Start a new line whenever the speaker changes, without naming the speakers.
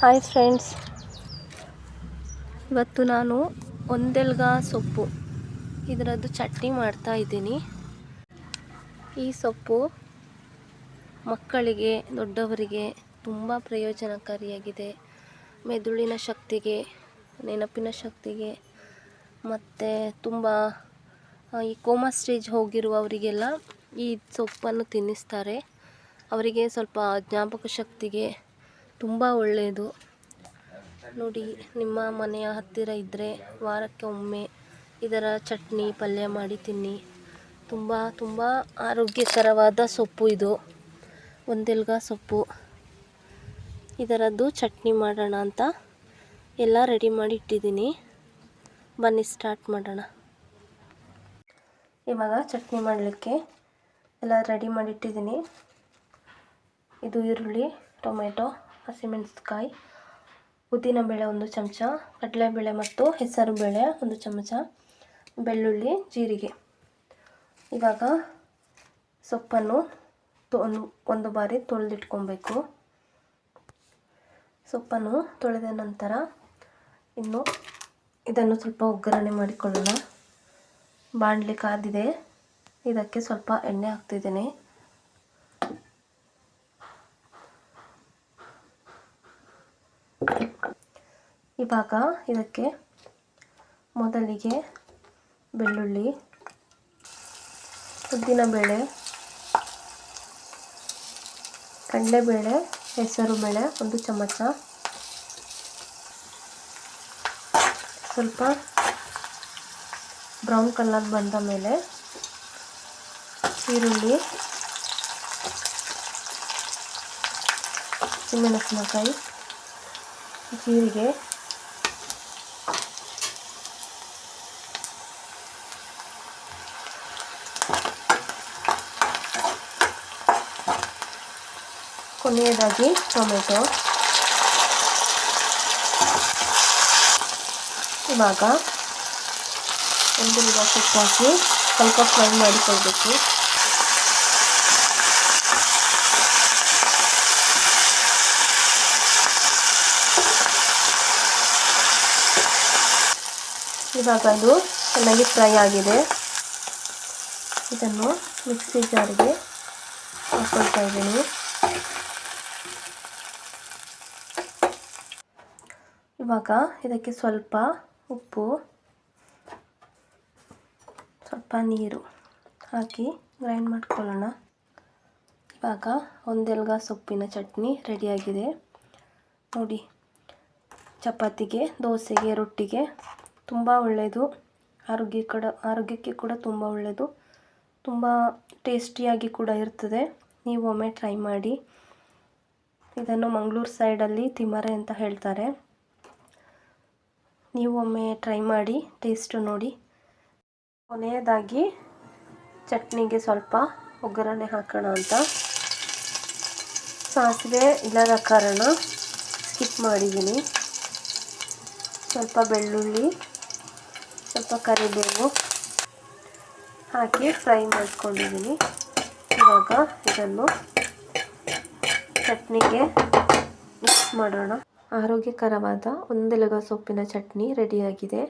Hi friends ಇವತ್ತು ನಾನು ಒಂದೆಲ್ಗ ಸೊಪ್ಪು. ಇದರದ್ದು ಚಟ್ನಿ ಮಾಡ್ತಾ ಇದ್ದೀನಿ. ಈ ಸೊಪ್ಪು ಮಕ್ಕಳಿಗೆ, ದೊಡ್ಡವರಿಗೆ ತುಂಬ ಪ್ರಯೋಜನಕಾರಿಯಾಗಿದೆ. ಮೆದುಳಿನ ಶಕ್ತಿಗೆ, ನೆನಪಿನ ಶಕ್ತಿಗೆ, ಮತ್ತು ತುಂಬ ಈ ಕೋಮಾ ಸ್ಟೇಜ್ ಹೋಗಿರುವವರಿಗೆಲ್ಲ ಈ ಸೊಪ್ಪನ್ನು ತಿನ್ನಿಸ್ತಾರೆ. ಅವರಿಗೆ ಸ್ವಲ್ಪ ಜ್ಞಾಪಕ ಶಕ್ತಿಗೆ ತುಂಬ ಒಳ್ಳೆಯದು. ನೋಡಿ, ನಿಮ್ಮ ಮನೆಯ ಹತ್ತಿರ ಇದ್ದರೆ ವಾರಕ್ಕೆ ಒಮ್ಮೆ ಇದರ ಚಟ್ನಿ ಪಲ್ಯ ಮಾಡಿ ತಿನ್ನಿ. ತುಂಬ ತುಂಬ ಆರೋಗ್ಯಕರವಾದ ಸೊಪ್ಪು ಇದು. ಒಂದೆಲ್ಗ ಸೊಪ್ಪು. ಇದರದ್ದು ಚಟ್ನಿ ಮಾಡೋಣ ಅಂತ ಎಲ್ಲ ರೆಡಿ ಮಾಡಿ ಇಟ್ಟಿದ್ದೀನಿ. ಬನ್ನಿ ಸ್ಟಾರ್ಟ್ ಮಾಡೋಣ. ಇವಾಗ ಚಟ್ನಿ ಮಾಡಲಿಕ್ಕೆ ಎಲ್ಲ ರೆಡಿ ಮಾಡಿಟ್ಟಿದ್ದೀನಿ ಇದು ಈರುಳ್ಳಿ, ಟೊಮೆಟೊ. ಹಸಿಮೆಣಸಿನ್ಕಾಯಿ ಉದ್ದಿನಬೇಳೆ ಒಂದು ಚಮಚ ಕಡಲೆಬೇಳೆ ಮತ್ತು ಹೆಸರು ಬೇಳೆ ಒಂದು ಚಮಚ, ಬೆಳ್ಳುಳ್ಳಿ, ಜೀರಿಗೆ. ಇವಾಗ ಸೊಪ್ಪನ್ನು ಒಂದು ಒಂದು ಬಾರಿ ತೊಳೆದಿಟ್ಕೊಬೇಕು. ಸೊಪ್ಪನ್ನು ತೊಳೆದ ನಂತರ ಇನ್ನು ಇದನ್ನು ಸ್ವಲ್ಪ ಒಗ್ಗರಣೆ ಮಾಡಿಕೊಳ್ಳೋಣ. ಬಾಣಲಿ ಕಾದಿದೆ ಇದಕ್ಕೆ ಸ್ವಲ್ಪ ಎಣ್ಣೆ ಹಾಕ್ತಿದ್ದೀನಿ. ಇವಾಗ ಇದಕ್ಕೆ ಮೊದಲಿಗೆ ಬೆಳ್ಳುಳ್ಳಿ ಉದ್ದಿನಬೇಳೆ ಕಡಲೆಬೇಳೆ ಹೆಸರುಬೇಳೆ ಒಂದು ಚಮಚ. ಸ್ವಲ್ಪ ಬ್ರೌನ್ ಕಲರ್ ಬಂದ ಮೇಲೆ ಈರುಳ್ಳಿ, ಹಸಿಮೆಣಸಿನಕಾಯಿ, ಜೀರಿಗೆ ಕೊನೆಯದಾಗಿ ಟೊಮೆಟೊ. ಇವಾಗ ಒಂದು ಸೊಪ್ಪು ಹಾಕಿ ಸ್ವಲ್ಪ ಫ್ರೈ ಮಾಡಿಕೊಳ್ಬೇಕು. ಇವಾಗ ಅದು ಚೆನ್ನಾಗಿ ಫ್ರೈ ಆಗಿದೆ. ಇದನ್ನು ಮಿಕ್ಸಿ ಜಾರಿಗೆ ಹಾಕ್ಕೊಳ್ತಾ ಇದ್ದೀನಿ. ಇವಾಗ ಇದಕ್ಕೆ ಸ್ವಲ್ಪ ಉಪ್ಪು, ಸ್ವಲ್ಪ ನೀರು ಹಾಕಿ ಗ್ರೈಂಡ್ ಮಾಡ್ಕೊಳ್ಳೋಣ. ಇವಾಗ ಒಂದೆಲ್ಗ ಸೊಪ್ಪಿನ ಚಟ್ನಿ ರೆಡಿಯಾಗಿದೆ. ನೋಡಿ, ಚಪಾತಿಗೆ, ದೋಸೆಗೆ, ರೊಟ್ಟಿಗೆ ತುಂಬ ಒಳ್ಳೆಯದು ಆರೋಗ್ಯ ಕೂಡ, ಆರೋಗ್ಯಕ್ಕೆ ಕೂಡ ತುಂಬ ಒಳ್ಳೆಯದು ತುಂಬ ಟೇಸ್ಟಿಯಾಗಿ ಕೂಡ ಇರ್ತದೆ. ನೀವು ಒಮ್ಮೆ ಟ್ರೈ ಮಾಡಿ. ಇದನ್ನು ಮಂಗಳೂರು ಸೈಡಲ್ಲಿ ತಿಮರೆ ಅಂತ ಹೇಳ್ತಾರೆ. ನೀವು ಒಮ್ಮೆ ಟ್ರೈ ಮಾಡಿ ಟೇಸ್ಟು ನೋಡಿ. ಕೊನೆಯದಾಗಿ ಚಟ್ನಿಗೆ ಸ್ವಲ್ಪ ಒಗ್ಗರಣೆ ಹಾಕೋಣ ಅಂತ. ಸಾಸಿವೆ ಇಲ್ಲದ ಕಾರಣ ಸ್ಕಿಪ್ ಮಾಡಿದ್ದೀನಿ. ಸ್ವಲ್ಪ ಬೆಳ್ಳುಳ್ಳಿ, ಸ್ವಲ್ಪ ಕರಿಬೇವು ಹಾಕಿ ಫ್ರೈ ಮಾಡ್ಕೊಂಡಿದ್ದೀನಿ. ಇವಾಗ ಇದನ್ನು ಚಟ್ನಿಗೆ ಮಿಕ್ಸ್ ಮಾಡೋಣ. ಆರೋಗ್ಯಕರವಾದ ಒಂದೆಲಗ ಸೊಪ್ಪಿನ ಚಟ್ನಿ ರೆಡಿಯಾಗಿದೆ.